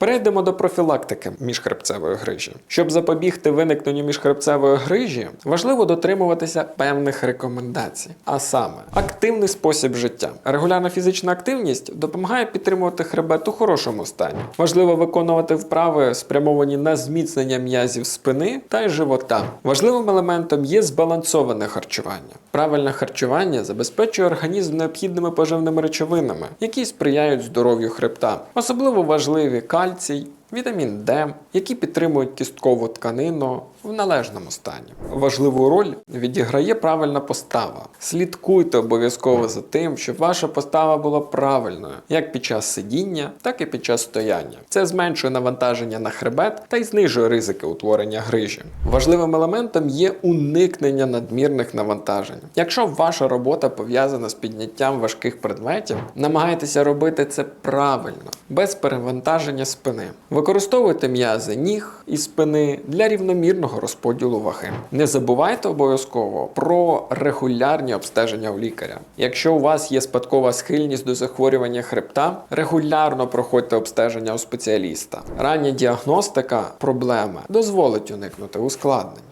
Перейдемо до профілактики міжхребцевої грижі. Щоб запобігти виникненню міжхребцевої грижі, важливо дотримуватися певних рекомендацій. А саме, активний спосіб життя. Регулярна фізична активність допомагає підтримувати хребет у хорошому стані. Важливо виконувати вправи, спрямовані на зміцнення м'язів спини та й живота. Важливим елементом є збалансоване харчування. Правильне харчування забезпечує організм необхідними поживними речовинами, які сприяють здоров'ю хребта. Особливо важливі кальцій, Вітамін Д, які підтримують кісткову тканину в належному стані. Важливу роль відіграє правильна постава. Слідкуйте обов'язково за тим, щоб ваша постава була правильною, як під час сидіння, так і під час стояння. Це зменшує навантаження на хребет та й знижує ризики утворення грижі. Важливим елементом є уникнення надмірних навантажень. Якщо ваша робота пов'язана з підняттям важких предметів, намагайтеся робити це правильно, без перевантаження спини. Використовуйте м'язи ніг і спини для рівномірного розподілу ваги. Не забувайте обов'язково про регулярні обстеження у лікаря. Якщо у вас є спадкова схильність до захворювання хребта, регулярно проходьте обстеження у спеціаліста. Рання діагностика проблеми дозволить уникнути ускладнень.